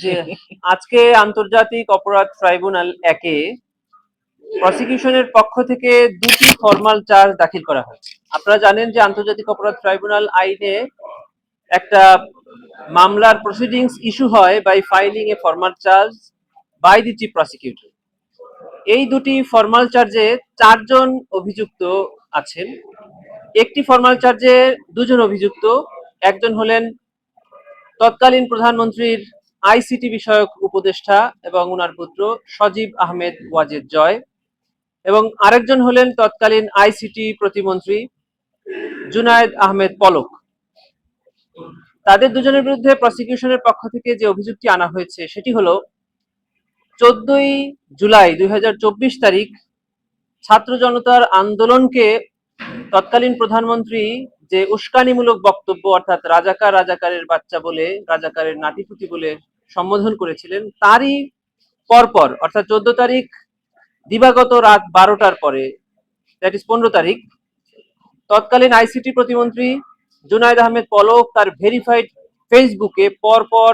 যে আজকে আন্তর্জাতিক অপরাধ ট্রাইব্যুনাল একে প্রসিকিউশনের পক্ষ থেকে দুটি ফর্মাল চার্জ দাখিল করা হয় আপনারা জানেন যে আন্তর্জাতিক অপরাধ ট্রাইব্যুনাল আইনে একটা মামলার প্রসিডিংস ইস্যু হয় by filing a formal charge by the chief prosecutor এই দুটি ফর্মাল চার্জে চারজন অভিযুক্ত আছেন। একটি ফর্মাল চার্জে দুজন অভিযুক্ত। একজন হলেন তৎকালীন প্রধানমন্ত্রীর আইসিটি বিষয়ক উপদেষ্টা এবং উনার পুত্র সজীব আহমেদ ওয়াজেদ জয় এবং আরেকজন হলেন তৎকালীন আইসিটি প্রতিমন্ত্রী জুনায়েদ আহমেদ পলক। তাদের দুজনের বিরুদ্ধে প্রসিকিউশনের পক্ষ থেকে যে অভিযোগটি আনা হয়েছে, সেটি হলো, চোদ্দই জুলাই দুই হাজার চব্বিশ তারিখ ছাত্র জনতার আন্দোলনকে তৎকালীন প্রধানমন্ত্রী যে উস্কানিমূলক বক্তব্য অর্থাৎ রাজাকার রাজাকারের বাচ্চা বলে, রাজাকারের নাতিপুতি বলে সম্বোধন করেছিলেন, তারই পরপর, অর্থাৎ চোদ্দ তারিখ দিবাগত রাত বারোটার পরে দ্যাট ইস পনেরো তারিখ, তৎকালীন আইসিটি প্রতিমন্ত্রী জুনায়দ আহমেদ পলক তার ভেরিফাইড ফেসবুকে পরপর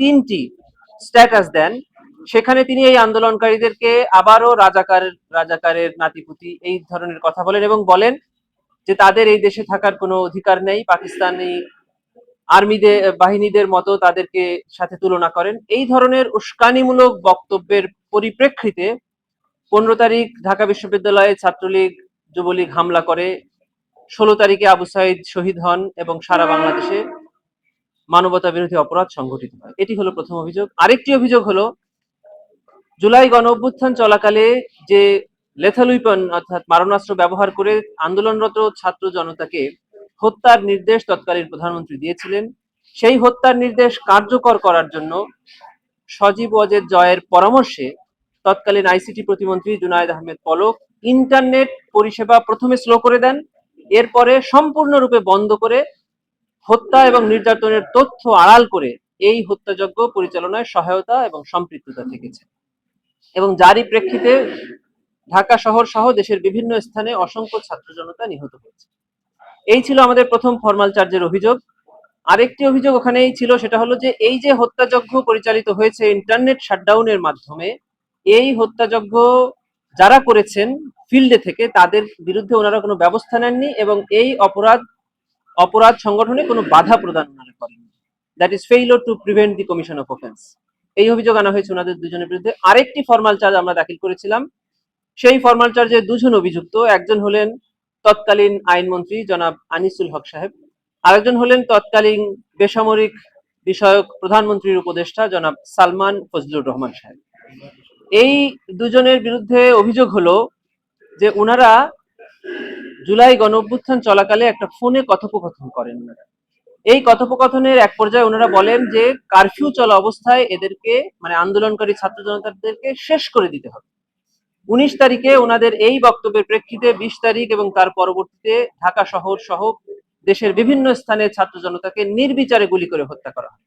তিনটি স্ট্যাটাস দেন। সেখানে তিনি এই আন্দোলনকারীদেরকে আবারও রাজাকার, রাজাকারের নাতিপুতি এই ধরনের কথা বলেন এবং বলেন যে তাদের এই দেশে থাকার কোনো অধিকার নেই, পাকিস্তানি আর্মিদের বাহিনীদের মতো তাদেরকে সাথে তুলনা করেন। এই ধরনের উস্কানিমূলক বক্তব্যের পরিপ্রেক্ষিতে পনেরো তারিখ ঢাকা বিশ্ববিদ্যালয়ে ছাত্রলীগ, যুবলীগ হামলা করে, ষোলো তারিখে আবু সাইদ শহীদ হন এবং সারা বাংলাদেশে মানবতা বিরোধী অপরাধ সংঘটিত হয়। এটি হলো প্রথম অভিযোগ। আরেকটি অভিযোগ হলো, জুলাই গণ অভ্যুত্থান চলাকালে যে লেথাল উইপন অর্থাৎ মারণাস্ত্র ব্যবহার করে আন্দোলনরত ছাত্র জনতাকে হত্যার নির্দেশ তৎকালীন প্রধানমন্ত্রী দিয়েছিলেন। সেই হত্যার নির্দেশ কার্যকর করার জন্য সজীব ওয়াজেদ জয়ের পরামর্শে তৎকালীন আইসিটি প্রতিমন্ত্রী জুনায়দ আহমেদ পলক ইন্টারনেট পরিষেবা প্রথমে স্লো করে দেন, এরপরে সম্পূর্ণরূপে বন্ধ করে হত্যা এবং নির্যাতনের তথ্য আড়াল করে এই হত্যাযজ্ঞ পরিচালনায় সহায়তা এবং সম্পৃক্ততা থেকেছে। এবং যারই প্রেক্ষিতে ঢাকা শহর সহ দেশের বিভিন্ন স্থানে অসংখ্য ছাত্র জনতা নিহত হয়েছে। এই ছিল আমাদের প্রথম ফর্মাল চার্জের অভিযোগ। আরেকটি অভিযোগ ওখানেই ছিল, সেটা হলো যে এই যে হত্যাযজ্ঞ পরিচালিত হয়েছে ইন্টারনেট শাটডাউনের মাধ্যমে, এই হত্যাযজ্ঞ যারা করেছেন ফিল্ডে থেকে, তাদের বিরুদ্ধে ওনারা কোনো ব্যবস্থা নেননি এবং এই অপরাধ অপরাধ সংগঠনে কোনো বাধা প্রদান ওনারা করেননি। That is failure to prevent the commission of offence এই অভিযোগ আনা হয়েছে ওনাদের দুজনের বিরুদ্ধে। আরেকটি ফর্মাল চার্জ আমরা দাখিল করেছিলাম সেই ফর্মাল চার্জে দুজন অভিযুক্ত, একজন হলেন তৎকালীন আইনমন্ত্রী জনাব আনিসুল হক সাহেব, আরেকজন হলেন তৎকালীন বেসামরিক বিষয়ক প্রধানমন্ত্রীর উপদেষ্টা জনাব সালমান ফজলুর রহমান সাহেব। এই দুজনের বিরুদ্ধে অভিযোগ হলো যে ওনারা জুলাই গণ অভ্যুত্থান চলাকালে একটা ফোনে কথোপকথন করেন। এই কথোপকথনের এক পর্যায়ে ওনারা বলেন যে, কারফিউ চলা অবস্থায় এদেরকে মানে আন্দোলনকারী ছাত্র জনতাদেরকে শেষ করে দিতে হবে। উনিশ তারিখে ওনাদের এই বক্তব্যের প্রেক্ষিতে বিশ তারিখ এবং তার পরবর্তীতে ঢাকা শহর সহ দেশের বিভিন্ন স্থানে ছাত্র জনতাকে নির্বিচারে গুলি করে হত্যা করা হয়।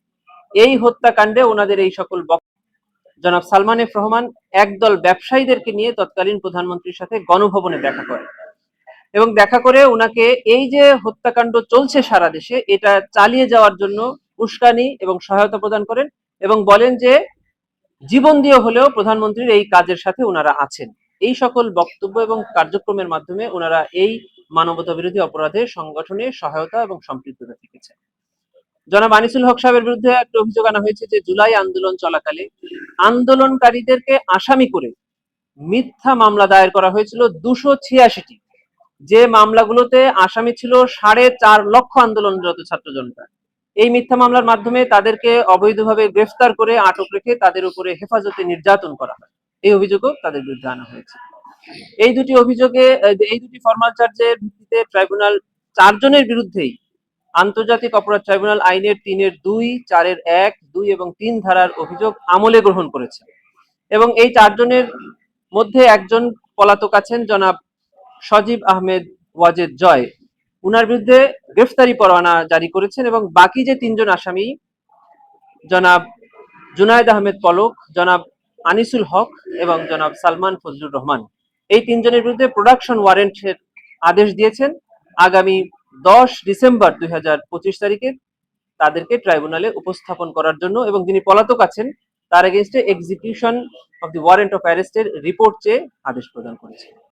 এই হত্যাকাণ্ডে ওনাদের এই সকল জনাব সালমান এফ রহমান একদল ব্যবসায়ীদেরকে নিয়ে তৎকালীন প্রধানমন্ত্রীর সাথে গণভবনে দেখা করে এবং দেখা করে ওনাকে এই যে হত্যাকাণ্ড চলছে সারা দেশে, এটা চালিয়ে যাওয়ার জন্য উস্কানি এবং সহায়তা প্রদান করেন এবং বলেন যে জীবন দিয়ে হলেও প্রধানমন্ত্রীর এই কাজের সাথে ওনারা আছেন। এই সকল বক্তব্য এবং কার্যক্রমের মাধ্যমে ওনারা এই মানবতা বিরোধী অপরাধের সংগঠনে সহায়তা এবং সম্পৃক্ততা থেকেছে জনাব আনিসুল হক সাহেবের বিরুদ্ধে একটা অভিযোগ আনা হয়েছে যে, জুলাই আন্দোলন চলাকালে আন্দোলনকারীদেরকে আসামি করে মিথ্যা মামলা দায়ের করা হয়েছিল দুশো ছিয়াশিটি। যে মামলাগুলোতে আসামি ছিল সাড়ে চার লক্ষ আন্দোলনরত ছাত্র জনতা এই মিথ্যা মামলার মাধ্যমে তাদেরকে অবৈধভাবে গ্রেফতার করে আটক রেখে তাদের উপরে হেফাজতে নির্যাতন করা হয়। এই অভিযোগও তাদের বিরুদ্ধে আনা হয়েছে। এই দুটি অভিযোগে, এই দুটি ফর্মাল চার্জের ভিত্তিতে ট্রাইব্যুনাল চারজনের বিরুদ্ধেই আন্তর্জাতিক অপরাধ ট্রাইব্যুনাল আইনের তিনের দুই, চারের এক, দুই এবং তিন ধারার অভিযোগ আমলে গ্রহণ করেছে। এবং এই চারজনের মধ্যে একজন পলাতক আছেন জনাব সজীব আহমেদ ওয়াজেদ জয়। উনার বিরুদ্ধে গ্রেফতারি পরোয়ানা জারি করেছেন এবং বাকি যে তিনজন আসামি, জনাব জুনায়দ আহমেদ পলক, জনাব আনিসুল হক এবং জনাব সালমান ফজলুর রহমান। এই তিনজনের বিরুদ্ধে প্রোডাকশন ওয়ারেন্টের আদেশ দিয়েছেন। আগামী দশ ডিসেম্বর দুই হাজার পঁচিশ তারিখে তাদেরকে ট্রাইব্যুনালে উপস্থাপন করার জন্য এবং যিনি পলাতক আছেন, তার এগেনস্টে execution of the warrant of অ্যারেস্টের report চেয়ে আদেশ প্রদান করেছে